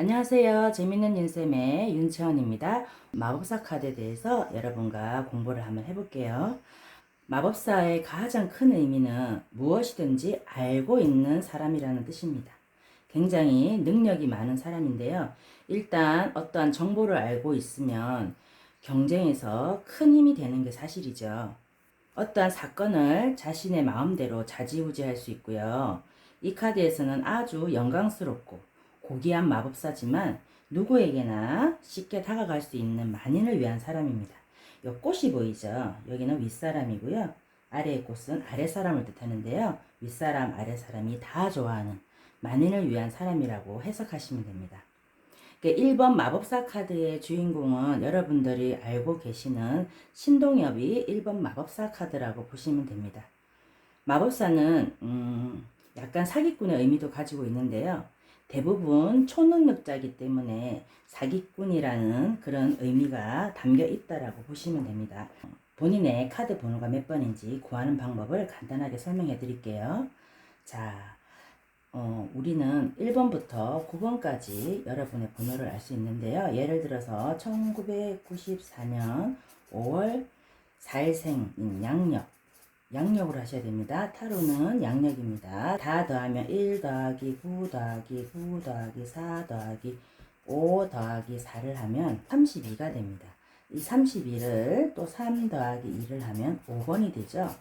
안녕하세요. 재밌는 윤쌤의 윤채원입니다. 마법사 카드에 대해서 여러분과 공부를 한번 해볼게요. 마법사의 가장 큰 의미는 무엇이든지 알고 있는 사람이라는 뜻입니다. 굉장히 능력이 많은 사람인데요. 일단 어떠한 정보를 알고 있으면 경쟁에서 큰 힘이 되는 게 사실이죠. 어떠한 사건을 자신의 마음대로 자지우지할 수 있고요. 이 카드에서는 아주 영광스럽고 고귀한 마법사지만 누구에게나 쉽게 다가갈 수 있는 만인을 위한 사람입니다. 요 꽃이 보이죠? 여기는 윗사람이고요. 아래의 꽃은 아랫사람을 뜻하는데요. 윗사람, 아랫사람이 다 좋아하는 만인을 위한 사람이라고 해석하시면 됩니다. 1번 마법사 카드의 주인공은 여러분들이 알고 계시는 신동엽이 1번 마법사 카드라고 보시면 됩니다. 마법사는 음, 약간 사기꾼의 의미도 가지고 있는데요. 대부분 초능력자이기 때문에 사기꾼이라는 그런 의미가 담겨 있다라고 보시면 됩니다. 본인의 카드 번호가 몇 번인지 구하는 방법을 간단하게 설명해 드릴게요. 자, 어, 우리는 1번부터 9번까지 여러분의 번호를 알 수 있는데요. 예를 들어서 1994년 5월 4일생인 양력. 양력으로 하셔야 됩니다. 타로는 양력입니다. 다 더하면 1 더하기 9 더하기 9 더하기 4 더하기 5 더하기 4를 하면 32가 됩니다. 이 32를 또 3 더하기 2를 하면 5번이 되죠.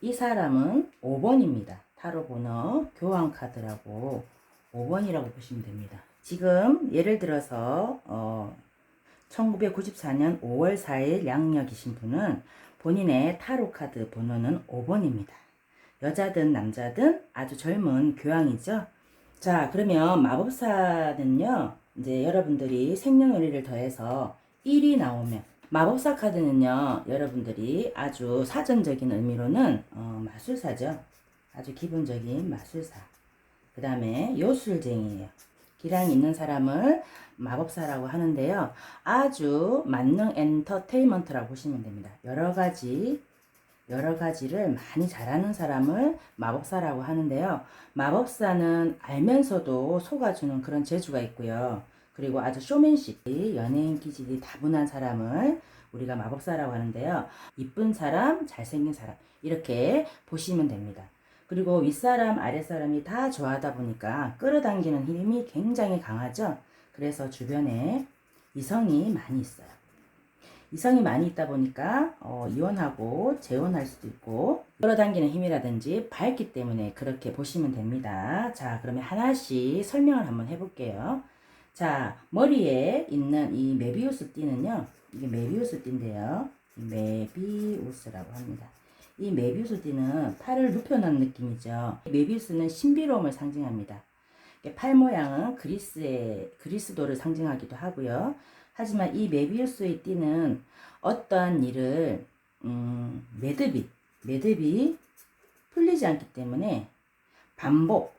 이 사람은 5번입니다. 타로 번호 교환 카드라고 5번이라고 보시면 됩니다. 지금 예를 들어서 어, 1994년 5월 4일 양력이신 분은 본인의 타로 카드 번호는 5번입니다. 여자든 남자든 아주 젊은 교황이죠. 자, 그러면 마법사는요, 이제 여러분들이 생년월일을 더해서 1이 나오면, 마법사 카드는요, 여러분들이 아주 사전적인 의미로는 어, 마술사죠. 아주 기본적인 마술사. 그 다음에 요술쟁이에요. 기량 있는 사람을 마법사라고 하는데요. 아주 만능 엔터테인먼트라고 보시면 됩니다. 여러 가지 여러 가지를 많이 잘하는 사람을 마법사라고 하는데요. 마법사는 알면서도 속아주는 그런 재주가 있고요. 그리고 아주 쇼맨십, 연예인 기질이 다분한 사람을 우리가 마법사라고 하는데요. 이쁜 사람, 잘생긴 사람 이렇게 보시면 됩니다. 그리고 윗사람, 아랫사람이 다 좋아하다 보니까 끌어당기는 힘이 굉장히 강하죠. 그래서 주변에 이성이 많이 있어요. 이성이 많이 있다 보니까 어, 이혼하고 재혼할 수도 있고 끌어당기는 힘이라든지 밝기 때문에 그렇게 보시면 됩니다. 자, 그러면 하나씩 설명을 한번 해볼게요. 자, 머리에 있는 이 메비우스 띠는요. 이게 메비우스 띠인데요. 메비우스라고 합니다. 이 메비우스 띠는 팔을 눕혀놓은 느낌이죠. 메비우스는 신비로움을 상징합니다. 팔 모양은 그리스의 그리스도를 상징하기도 하고요. 하지만 이 메비우스의 띠는 어떠한 일을 음, 매듭이 매듭이 풀리지 않기 때문에 반복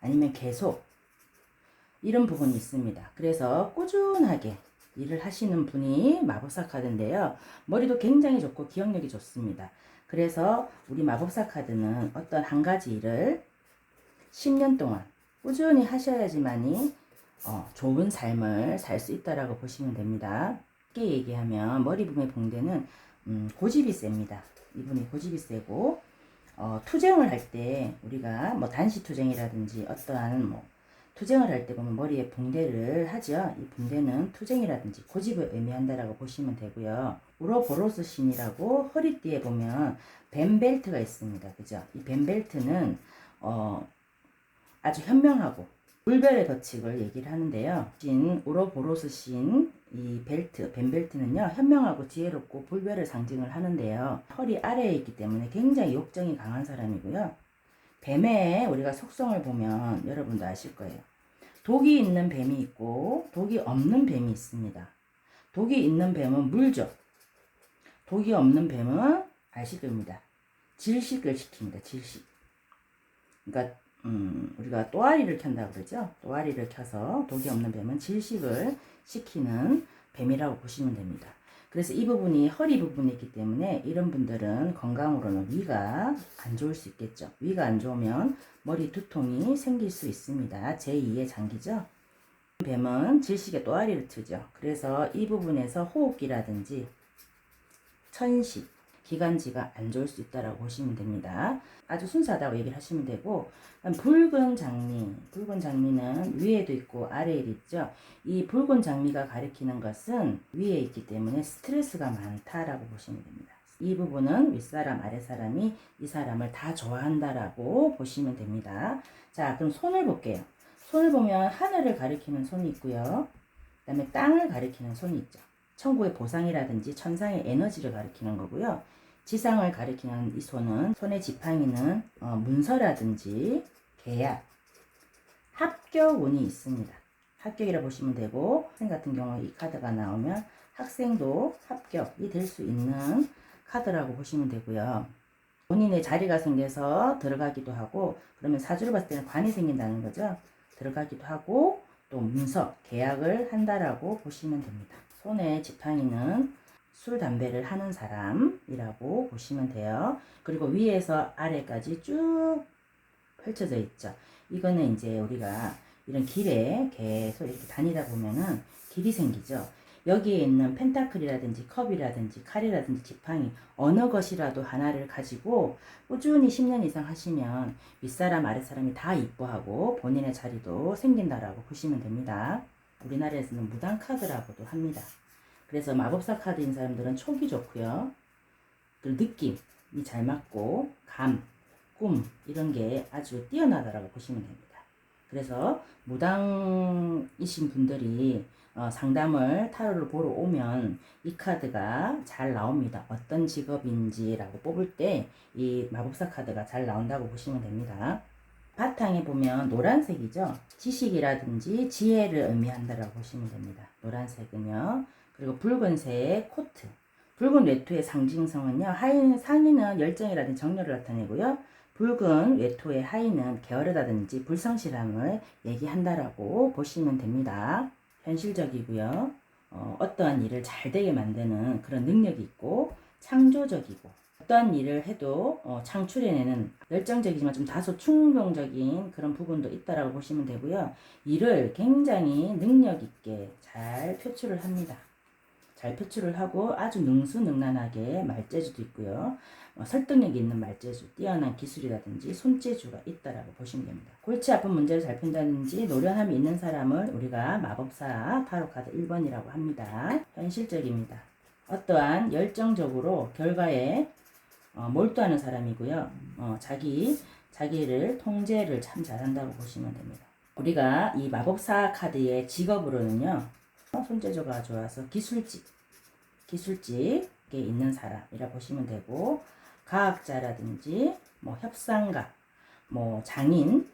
아니면 계속 이런 부분이 있습니다. 그래서 꾸준하게 일을 하시는 분이 마법사 카드인데요. 머리도 굉장히 좋고 기억력이 좋습니다. 그래서 우리 마법사 카드는 어떤 한 가지 일을 10년 동안 꾸준히 하셔야지만이 어, 좋은 삶을 살 수 있다라고 보시면 됩니다. 쉽게 얘기하면 머리 부분의 봉대는 음, 고집이 셉니다. 이분이 고집이 세고 어, 투쟁을 할 때 우리가 뭐 단시 투쟁이라든지 어떠한 뭐 투쟁을 할 때 보면 머리에 붕대를 하죠. 이 붕대는 투쟁이라든지 고집을 의미한다라고 보시면 되고요. 우로보로스 신이라고 허리띠에 보면 뱀벨트가 있습니다. 그죠? 이 뱀벨트는 어, 아주 현명하고 물별의 법칙을 얘기를 하는데요. 신 우로보로스 신 이 벨트, 뱀벨트는요, 현명하고 지혜롭고 불별을 상징을 하는데요. 허리 아래에 있기 때문에 굉장히 욕정이 강한 사람이고요. 뱀의 우리가 속성을 보면 여러분도 아실 거예요. 독이 있는 뱀이 있고 독이 없는 뱀이 있습니다. 독이 있는 뱀은 물죠. 독이 없는 뱀은 겁니다. 질식을 시킵니다. 질식. 그러니까 음, 우리가 또아리를 켠다 그러죠. 또아리를 켜서 독이 없는 뱀은 질식을 시키는 뱀이라고 보시면 됩니다. 그래서 이 부분이 허리 부분에 있기 때문에 이런 분들은 건강으로는 위가 안 좋을 수 있겠죠. 위가 안 좋으면 머리 두통이 생길 수 있습니다. 제2의 장기죠. 뱀은 질식의 또아리를 트죠. 그래서 이 부분에서 호흡기라든지 천식, 기관지가 안 좋을 수 있다라고 보시면 됩니다. 아주 순수하다고 얘기를 하시면 되고 붉은 장미, 붉은 장미는 위에도 있고 아래에도 있죠. 이 붉은 장미가 가리키는 것은 위에 있기 때문에 스트레스가 많다라고 보시면 됩니다. 이 부분은 윗사람, 아랫사람이 이 사람을 다 좋아한다라고 보시면 됩니다. 자, 그럼 손을 볼게요. 손을 보면 하늘을 가리키는 손이 있고요. 그 다음에 땅을 가리키는 손이 있죠. 천국의 보상이라든지 천상의 에너지를 가리키는 거고요. 지상을 가리키는 이 손은 손의 지팡이는 어, 문서라든지 계약, 합격 운이 있습니다. 합격이라 보시면 되고 학생 같은 경우 이 카드가 나오면 학생도 합격이 될 수 있는 카드라고 보시면 되고요. 본인의 자리가 생겨서 들어가기도 하고 그러면 사주를 봤을 때는 관이 생긴다는 거죠. 들어가기도 하고 또 문서, 계약을 한다라고 보시면 됩니다. 손에 지팡이는 술, 담배를 하는 사람이라고 보시면 돼요. 그리고 위에서 아래까지 쭉 펼쳐져 있죠. 이거는 이제 우리가 이런 길에 계속 이렇게 다니다 보면은 길이 생기죠. 여기에 있는 펜타클이라든지 컵이라든지 칼이라든지 지팡이 어느 것이라도 하나를 가지고 꾸준히 10년 이상 하시면 윗사람 아랫사람이 다 이뻐하고 본인의 자리도 생긴다라고 보시면 됩니다. 우리나라에서는 무당 카드라고도 합니다. 그래서 마법사 카드인 사람들은 촉이 좋고요. 그리고 느낌이 잘 맞고 감, 꿈 이런 게 아주 뛰어나다라고 보시면 됩니다. 그래서 무당이신 분들이 어, 상담을 타로를 보러 오면 이 카드가 잘 나옵니다. 어떤 직업인지라고 뽑을 때 이 마법사 카드가 잘 나온다고 보시면 됩니다. 바탕에 보면 노란색이죠. 지식이라든지 지혜를 의미한다라고 보시면 됩니다. 노란색은요. 그리고 붉은색 코트. 붉은 외투의 상징성은요. 하인, 상의는 열정이라든지 정열을 나타내고요. 붉은 외토의 하의는 게으르다든지 불성실함을 얘기한다라고 보시면 됩니다. 현실적이고요. 어, 어떠한 일을 잘 되게 만드는 그런 능력이 있고 창조적이고 어떠한 일을 해도 어, 창출해내는 열정적이지만 좀 다소 충동적인 그런 부분도 있다라고 보시면 되고요. 일을 굉장히 능력 있게 잘 표출을 합니다. 잘 표출을 하고 아주 능수능란하게 말재주도 있고요. 어, 설득력 있는 말재주, 뛰어난 기술이라든지 손재주가 있다라고 보시면 됩니다. 골치 아픈 문제를 잘 푼다든지 노련함이 있는 사람을 우리가 마법사 타로 카드 1번이라고 합니다. 현실적입니다. 어떠한 열정적으로 결과에 어, 몰두하는 사람이고요. 어, 자기 자기를 통제를 참 잘한다고 보시면 됩니다. 우리가 이 마법사 카드의 직업으로는요. 어, 손재주가 좋아서 기술직, 기술직에 있는 사람이라 보시면 되고 과학자라든지 뭐 협상가, 뭐 장인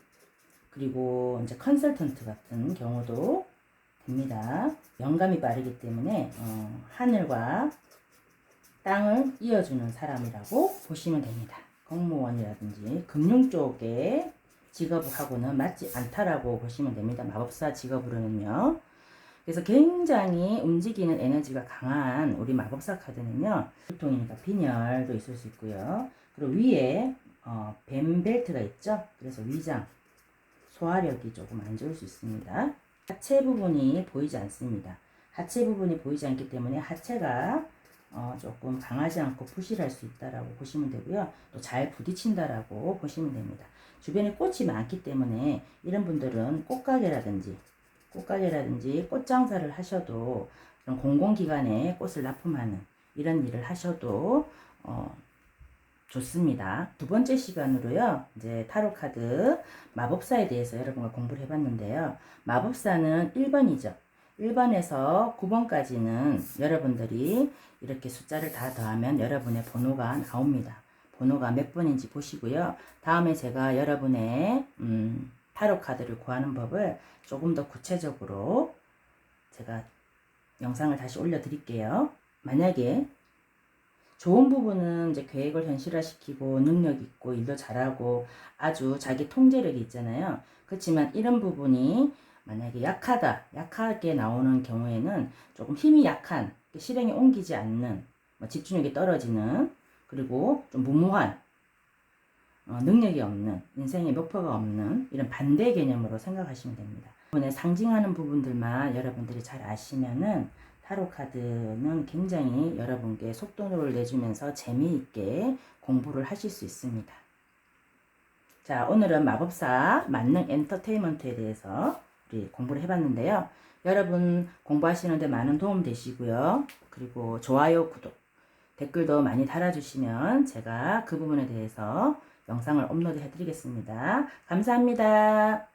그리고 이제 컨설턴트 같은 경우도 됩니다. 영감이 빠르기 때문에 어, 하늘과 땅을 이어주는 사람이라고 보시면 됩니다. 공무원이라든지 금융 쪽의 직업하고는 맞지 않다라고 보시면 됩니다. 마법사 직업으로는요. 그래서 굉장히 움직이는 에너지가 강한 우리 마법사 카드는요. 보통이니까 빈혈도 있을 수 있고요. 그리고 위에 어, 뱀 벨트가 있죠. 그래서 위장, 소화력이 조금 안 좋을 수 있습니다. 하체 부분이 보이지 않습니다. 하체 부분이 보이지 않기 때문에 하체가 어, 조금 강하지 않고 부실할 수 있다라고 보시면 되고요. 또 잘 부딪힌다라고 보시면 됩니다. 주변에 꽃이 많기 때문에 이런 분들은 꽃가게라든지 꽃가게라든지 꽃장사를 하셔도 그런 공공기관에 꽃을 납품하는 이런 일을 하셔도 어, 좋습니다. 두 번째 시간으로요. 이제 타로 카드 마법사에 대해서 여러분과 공부를 해봤는데요. 마법사는 1번이죠. 1번에서 9번까지는 여러분들이 이렇게 숫자를 다 더하면 여러분의 번호가 나옵니다. 번호가 몇 번인지 보시고요. 다음에 제가 여러분의 음, 타로 카드를 구하는 법을 조금 더 구체적으로 제가 영상을 다시 올려드릴게요. 만약에 좋은 부분은 이제 계획을 현실화시키고 능력 있고 일도 잘하고 아주 자기 통제력이 있잖아요. 그렇지만 이런 부분이 만약에 약하다, 약하게 나오는 경우에는 조금 힘이 약한, 실행에 옮기지 않는, 뭐 집중력이 떨어지는, 그리고 좀 무모한, 어, 능력이 없는, 인생에 목표가 없는 이런 반대 개념으로 생각하시면 됩니다. 이번에 상징하는 부분들만 여러분들이 잘 아시면은 타로 카드는 굉장히 여러분께 속도를 내주면서 재미있게 공부를 하실 수 있습니다. 자, 오늘은 마법사 만능 엔터테인먼트에 대해서 우리 공부를 해봤는데요. 여러분 공부하시는데 많은 도움 되시고요. 그리고 좋아요, 구독, 댓글도 많이 달아주시면 제가 그 부분에 대해서 영상을 업로드 해드리겠습니다. 감사합니다.